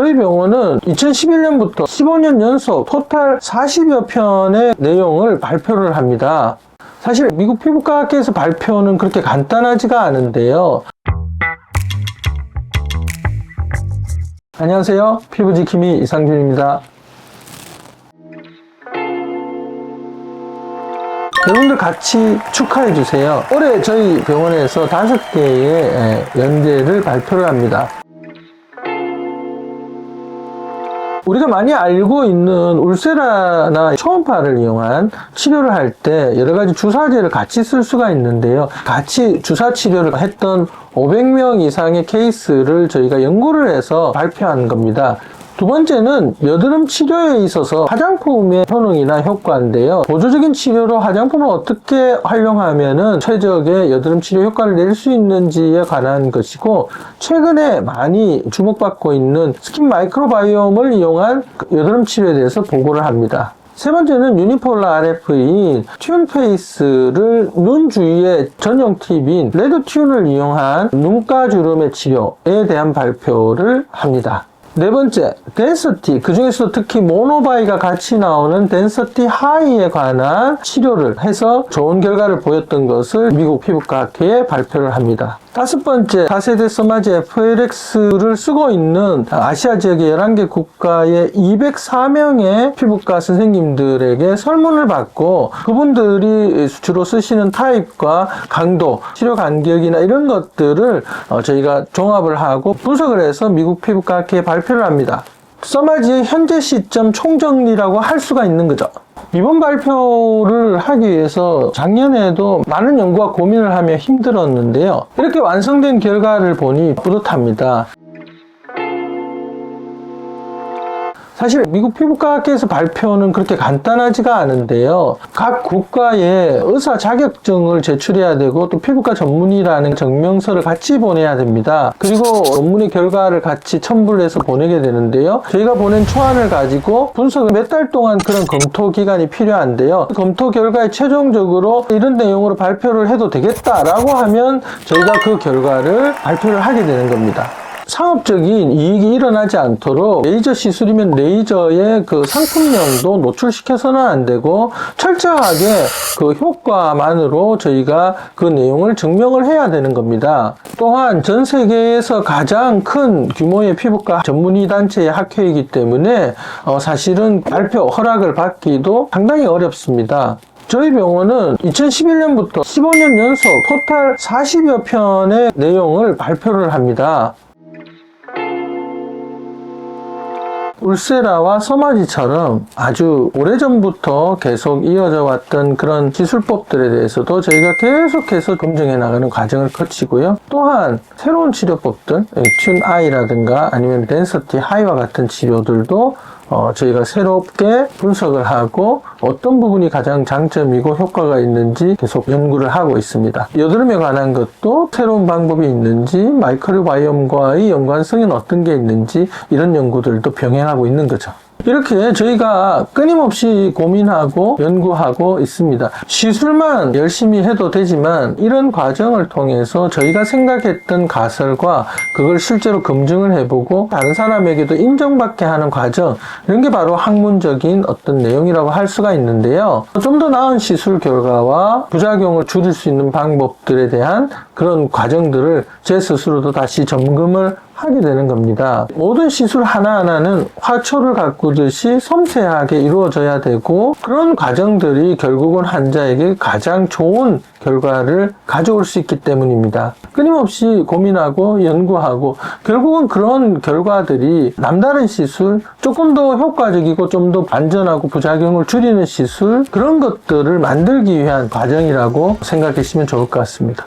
저희 병원은 2011년부터 15년 연속 토탈 40여 편의 내용을 발표를 합니다. 사실 미국 피부과학회에서 발표는 그렇게 간단하지가 않은데요. 안녕하세요. 피부지킴이 이상준입니다. 여러분들 같이 축하해 주세요. 올해 저희 병원에서 다섯 개의 연대를 발표를 합니다. 우리가 많이 알고 있는 울세라나 초음파를 이용한 치료를 할 때 여러 가지 주사제를 같이 쓸 수가 있는데요. 같이 주사 치료를 했던 500명 이상의 케이스를 저희가 연구를 해서 발표한 겁니다. 두 번째는 여드름 치료에 있어서 화장품의 효능이나 효과인데요. 보조적인 치료로 화장품을 어떻게 활용하면은 최적의 여드름 치료 효과를 낼 수 있는지에 관한 것이고 최근에 많이 주목받고 있는 스킨 마이크로바이옴을 이용한 여드름 치료에 대해서 보고를 합니다. 세 번째는 유니폴라 RF인 튠페이스를 눈 주위의 전용 팁인 레드 튠을 이용한 눈가 주름의 치료에 대한 발표를 합니다. 네 번째, 덴서티. 그 중에서도 특히 모노바이가 같이 나오는 덴서티 하이에 관한 치료를 해서 좋은 결과를 보였던 것을 미국 피부과학회에 발표를 합니다. 다섯 번째, 다세대 서마지 FLX를 쓰고 있는 아시아 지역의 11개 국가의 204명의 피부과 선생님들에게 설문을 받고 그분들이 주로 쓰시는 타입과 강도, 치료 간격이나 이런 것들을 어, 저희가 종합을 하고 분석을 해서 미국 피부과학회에 발표 를 합니다. 써마지의 현재 시점 총정리라고 할 수가 있는 거죠. 이번 발표를 하기 위해서 작년에도 많은 연구와 고민을 하며 힘들었는데요. 이렇게 완성된 결과를 보니 뿌듯합니다. 사실 미국 피부과학회에서 발표는 그렇게 간단하지가 않은데요. 각 국가에 의사 자격증을 제출해야 되고 또 피부과 전문의라는 증명서를 같이 보내야 됩니다. 그리고 논문의 결과를 같이 첨부를 해서 보내게 되는데요. 저희가 보낸 초안을 가지고 분석을 몇 달 동안 그런 검토 기간이 필요한데요. 검토 결과에 최종적으로 이런 내용으로 발표를 해도 되겠다라고 하면 저희가 그 결과를 발표를 하게 되는 겁니다. 상업적인 이익이 일어나지 않도록 레이저 시술이면 레이저의 그 상품명도 노출시켜서는 안 되고 철저하게 그 효과만으로 저희가 그 내용을 증명을 해야 되는 겁니다. 또한 전 세계에서 가장 큰 규모의 피부과 전문의 단체의 학회이기 때문에 어, 사실은 발표 허락을 받기도 상당히 어렵습니다. 저희 병원은 2011년부터 15년 연속 토탈 40여 편의 내용을 발표를 합니다. 울세라와 서마지처럼 아주 오래전부터 계속 이어져 왔던 그런 기술법들에 대해서도 저희가 계속해서 검증해 나가는 과정을 거치고요. 또한 새로운 치료법들, 튠 아이라든가 아니면 덴서티 하이와 같은 치료들도 어, 저희가 새롭게 분석을 하고 어떤 부분이 가장 장점이고 효과가 있는지 계속 연구를 하고 있습니다. 여드름에 관한 것도 새로운 방법이 있는지 마이크로바이옴과의 연관성은 어떤 게 있는지 이런 연구들도 병행하고 있는 거죠. 이렇게 저희가 끊임없이 고민하고 연구하고 있습니다. 시술만 열심히 해도 되지만 이런 과정을 통해서 저희가 생각했던 가설과 그걸 실제로 검증을 해보고 다른 사람에게도 인정받게 하는 과정 이런 게 바로 학문적인 어떤 내용이라고 할 수가 있는데요. 좀 더 나은 시술 결과와 부작용을 줄일 수 있는 방법들에 대한 그런 과정들을 제 스스로도 다시 점검을 하게 되는 겁니다. 모든 시술 하나하나는 화초를 가꾸듯이 섬세하게 이루어져야 되고 그런 과정들이 결국은 환자에게 가장 좋은 결과를 가져올 수 있기 때문입니다. 끊임없이 고민하고 연구하고 결국은 그런 결과들이 남다른 시술, 조금 더 효과적이고 좀 더 안전하고 부작용을 줄이는 시술 그런 것들을 만들기 위한 과정이라고 생각하시면 좋을 것 같습니다.